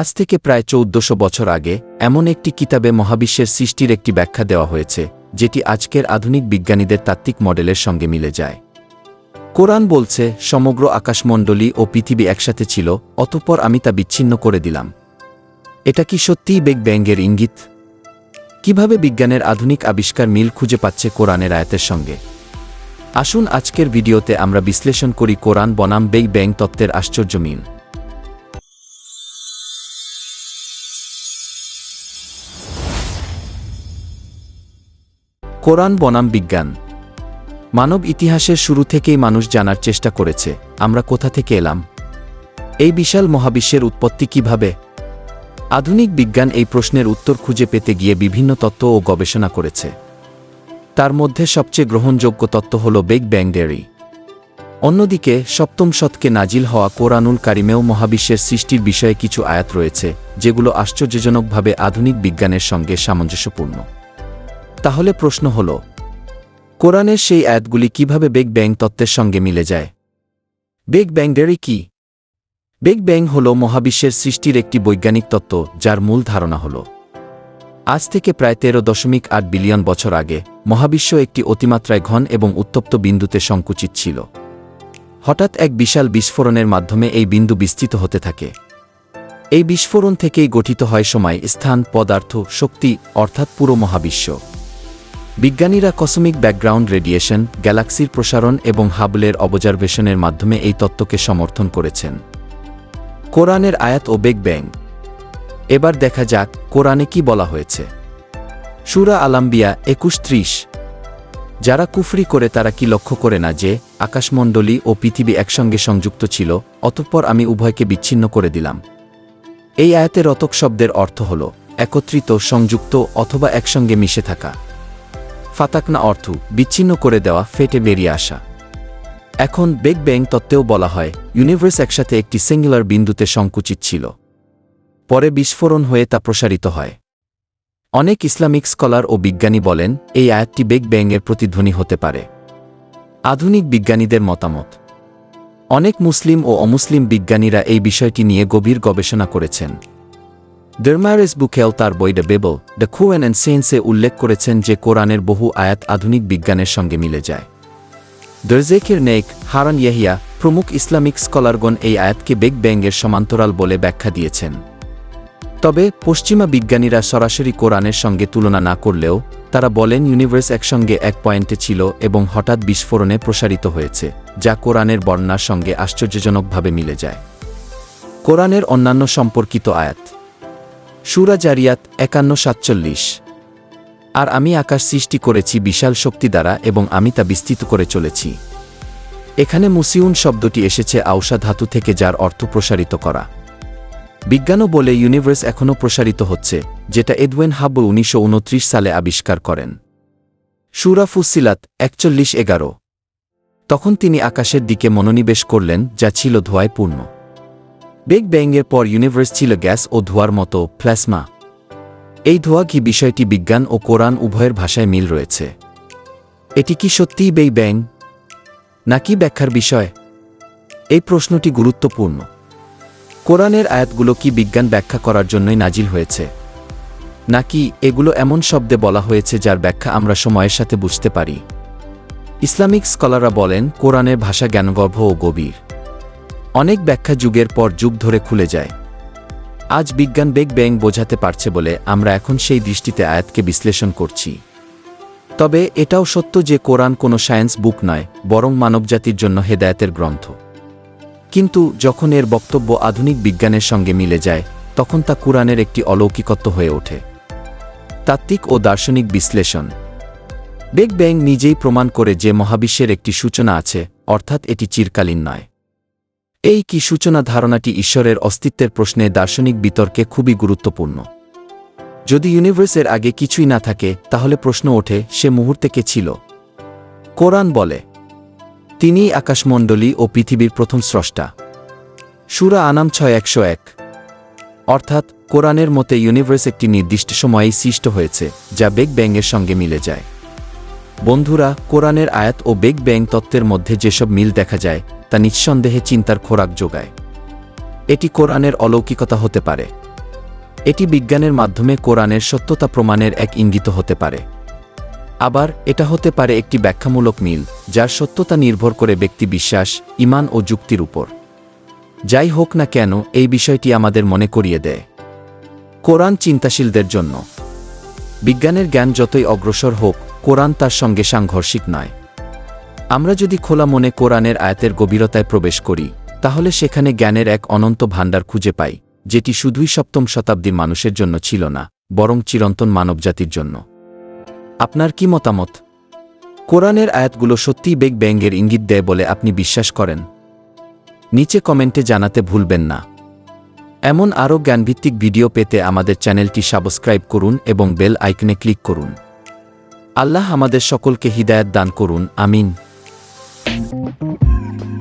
আজ থেকে প্রায় চৌদ্দশো বছর আগে এমন একটি কিতাবে মহাবিশ্বের সৃষ্টির একটি ব্যাখ্যা দেওয়া হয়েছে, যেটি আজকের আধুনিক বিজ্ঞানীদের তাত্ত্বিক মডেলের সঙ্গে মিলে যায়। কোরআন বলছে, সমগ্র আকাশমণ্ডলী ও পৃথিবী একসাথে ছিল, অতঃপর আমি তা বিচ্ছিন্ন করে দিলাম। এটা কি সত্যিই বেগ ব্যাঙ্গের ইঙ্গিত? কীভাবে বিজ্ঞানের আধুনিক আবিষ্কার মিল খুঁজে পাচ্ছে কোরআনের আয়াতের সঙ্গে? আসুন আজকের ভিডিওতে আমরা বিশ্লেষণ করি কোরআন বনাম বেগ ব্যাং তত্ত্বের আশ্চর্য মিল। কোরআন বনাম বিজ্ঞান। মানব ইতিহাসের শুরু থেকেই মানুষ জানার চেষ্টা করেছে, আমরা কোথা থেকে এলাম? এই বিশাল মহাবিশ্বের উৎপত্তি কীভাবে? আধুনিক বিজ্ঞান এই প্রশ্নের উত্তর খুঁজে পেতে গিয়ে বিভিন্ন তত্ত্ব ও গবেষণা করেছে। তার মধ্যে সবচেয়ে গ্রহণযোগ্য তত্ত্ব হল বেগ ব্যাং ডেরি অন্যদিকে, সপ্তম শতকে নাজিল হওয়া কোরআনুল কারিমেও মহাবিশ্বের সৃষ্টির বিষয়ে কিছু আয়াত রয়েছে, যেগুলো আশ্চর্যজনকভাবে আধুনিক বিজ্ঞানের সঙ্গে সামঞ্জস্যপূর্ণ। তাহলে প্রশ্ন হল, কোরআনের সেই আয়াতগুলি কীভাবে বেগ ব্যাং তত্ত্বের সঙ্গে মিলে যায়? বেগ ব্যাং ডেরি কি? বেগ ব্যাং হল মহাবিশ্বের সৃষ্টির একটি বৈজ্ঞানিক তত্ত্ব যার মূল ধারণা হল, আজ থেকে প্রায় তেরো দশমিক আট বিলিয়ন বছর আগে মহাবিশ্ব একটি অতিমাত্রায় ঘন এবং উত্তপ্ত বিন্দুতে সংকুচিত ছিল। হঠাৎ এক বিশাল বিস্ফোরণের মাধ্যমে এই বিন্দু বিস্তৃত হতে থাকে। এই বিস্ফোরণ থেকেই গঠিত হয় সময়, স্থান, পদার্থ, শক্তি, অর্থাৎ পুরো মহাবিশ্ব। বিজ্ঞানীরা কসমিক ব্যাকগ্রাউন্ড রেডিয়েশন গ্যালাক্সির প্রসারণ এবং হাবলের অবজারভেশনের মাধ্যমে এই তত্ত্বকে সমর্থন করেছেন। কোরআনের আয়াত ও বেগ ব্যাং এবার দেখা যাক কোরআনে কি বলা হয়েছে। সুরা আলাম্বিয়া একুশ ত্রিশ। যারা কুফরি করে তারা কি লক্ষ্য করে না যে, আকাশমণ্ডলী ও পৃথিবী একসঙ্গে সংযুক্ত ছিল, অতঃপর আমি উভয়কে বিচ্ছিন্ন করে দিলাম। এই আয়াতে রতক শব্দের অর্থ হল, একত্রিত, সংযুক্ত অথবা একসঙ্গে মিশে থাকা। ফাতাকনা অর্থ, বিচ্ছিন্ন করে দেওয়া, ফেটে বেরিয়ে আসা। এখন বেগ ব্যাং তত্ত্বেও বলা হয় ইউনিভার্স একসাথে একটি সিঙ্গুলার বিন্দুতে সংকুচিত ছিল। পরে বিস্ফোরণ হয়ে তা প্রসারিত হয়। অনেক ইসলামিক স্কলার ও বিজ্ঞানী বলেন, এই আয়াতটি বেগ ব্যাংয়ের প্রতিধ্বনি হতে পারে। আধুনিক বিজ্ঞানীদের মতামত। অনেক মুসলিম ও অমুসলিম বিজ্ঞানীরা এই বিষয়টি নিয়ে গভীর গবেষণা করেছেন। ডেরমারেস বুকেল তার বই the Bible the Quran and science উল্লেখ করেছেন যে কোরআনের বহু আয়াত আধুনিক বিজ্ঞানের সঙ্গে মিলে যায়। দরজেকের নেক হারান ইয়াহিয়া প্রমুখ ইসলামিক স্কলারগণ এই আয়াতকে বেগ ব্যাঙ্গের সমান্তরাল বলে ব্যাখ্যা দিয়েছেন। তবে পশ্চিমা বিজ্ঞানীরা সরাসরি কোরআনের সঙ্গে তুলনা না করলেও তারা বলেন ইউনিভার্স একসঙ্গে এক পয়েন্টে ছিল এবং হঠাৎ বিস্ফোরণে প্রসারিত হয়েছে, যা কোরআনের বর্ণার সঙ্গে আশ্চর্যজনকভাবে মিলে যায়। কোরআনের অন্যান্য সম্পর্কিত আয়াত সুরা জারিয়াত একান্ন সাতচল্লিশ। আর আমি আকাশ সৃষ্টি করেছি বিশাল শক্তি দ্বারা এবং আমি তা বিস্তৃত করে চলেছি। এখানে মুসিউন শব্দটি এসেছে আউসা ধাতু থেকে যার অর্থ প্রসারিত করা। বিজ্ঞানও বলে ইউনিভার্স এখনও প্রসারিত হচ্ছে, যেটা এডওয়েন হাব্বল উনিশশো সালে আবিষ্কার করেন। সুরা ফুসিলাত একচল্লিশ এগারো। তখন তিনি আকাশের দিকে মনোনিবেশ করলেন, যা ছিল ধোঁয়ায় পূর্ণ। বেগ ব্যাংয়ের পর ইউনিভার্স ছিল গ্যাস ও ধোঁয়ার মতো প্লাজমা এই ধোঁয়া কি বিষয়টি বিজ্ঞান ও কোরআন উভয়ের ভাষায় মিল রয়েছে? এটি কি সত্যিই বেই ব্যাং নাকি ব্যাখ্যার বিষয়? এই প্রশ্নটি গুরুত্বপূর্ণ। কোরআনের আয়াতগুলো কি বিজ্ঞান ব্যাখ্যা করার জন্যই নাজিল হয়েছে? নাকি এগুলো এমন শব্দে বলা হয়েছে যার ব্যাখ্যা আমরা সময়ের সাথে বুঝতে পারি? ইসলামিক স্কলাররা বলেন, কোরআনের ভাষা জ্ঞানগর্ভ ও গভীর। অনেক ব্যাখ্যা যুগের পর যুগ ধরে খুলে যায়। আজ বিজ্ঞান বেগ ব্যাং বোঝাতে পারছে বলে আমরা এখন সেই দৃষ্টিতে আয়াতকে বিশ্লেষণ করছি। তবে এটাও সত্য যে কোরআন কোনো সায়েন্স বুক নয়, বরং মানবজাতির জন্য হেদায়তের গ্রন্থ। কিন্তু যখন এর বক্তব্য আধুনিক বিজ্ঞানের সঙ্গে মিলে যায়, তখন তা কোরআনের একটি অলৌকিকত্ব হয়ে ওঠে। তাত্ত্বিক ও দার্শনিক বিশ্লেষণ। বেগ ব্যাং নিজেই প্রমাণ করে যে মহাবিশ্বের একটি সূচনা আছে, অর্থাৎ এটি চিরকালীন নয়। এই কি সূচনা ধারণাটি ঈশ্বরের অস্তিত্বের প্রশ্নে দার্শনিক বিতর্কে খুবই গুরুত্বপূর্ণ? যদি ইউনিভার্সের আগে কিছুই না থাকে, তাহলে প্রশ্ন ওঠে, সে মুহূর্তে কে ছিল? কোরআন বলে, তিনিই আকাশমণ্ডলী ও পৃথিবীর প্রথম স্রষ্টা। সুরা আনাম ছয় একশো এক। অর্থাৎ, কোরআনের মতে ইউনিভার্স একটি নির্দিষ্ট সময়েই সৃষ্ট হয়েছে, যা বেগ ব্যাংয়ের সঙ্গে মিলে যায়। বন্ধুরা, কোরআনের আয়াত ও বেগ ব্যাং তত্ত্বের মধ্যে যেসব মিল দেখা যায় তা নিঃসন্দেহে চিন্তার খোরাক যোগায়। এটি কোরআনের অলৌকিকতা হতে পারে। এটি বিজ্ঞানের মাধ্যমে কোরআনের সত্যতা প্রমাণের এক ইঙ্গিত হতে পারে। আবার এটা হতে পারে একটি ব্যাখ্যামূলক মিল, যার সত্যতা নির্ভর করে ব্যক্তি বিশ্বাস, ইমান ও যুক্তির উপর। যাই হোক না কেন, এই বিষয়টি আমাদের মনে করিয়ে দেয়। কোরআন চিন্তাশীলদের জন্য। বিজ্ঞানের জ্ঞান যতই অগ্রসর হোক, কোরআন তার সঙ্গে সাংঘর্ষিক নয়। আমরা যদি খোলা মনে কোরআনের আয়াতের গভীরতায় প্রবেশ করি, তাহলে সেখানে জ্ঞানের এক অনন্ত ভাণ্ডার খুঁজে পাই, যেটি শুধুই সপ্তম শতাব্দীর মানুষের জন্য ছিল না, বরং চিরন্তন মানবজাতির জন্য। আপনার কি মতামত? কোরআনের আয়াতগুলো সত্যিই বেগ ব্যাঙ্গের ইঙ্গিত দেয় বলে আপনি বিশ্বাস করেন? নিচে কমেন্টে জানাতে ভুলবেন না। এমন আরও জ্ঞানভিত্তিক ভিডিও পেতে আমাদের চ্যানেলটি সাবস্ক্রাইব করুন এবং বেল আইকনে ক্লিক করুন। আল্লাহ আমাদের সকলকে হিদায়াত দান করুন, আমিন। Thank you.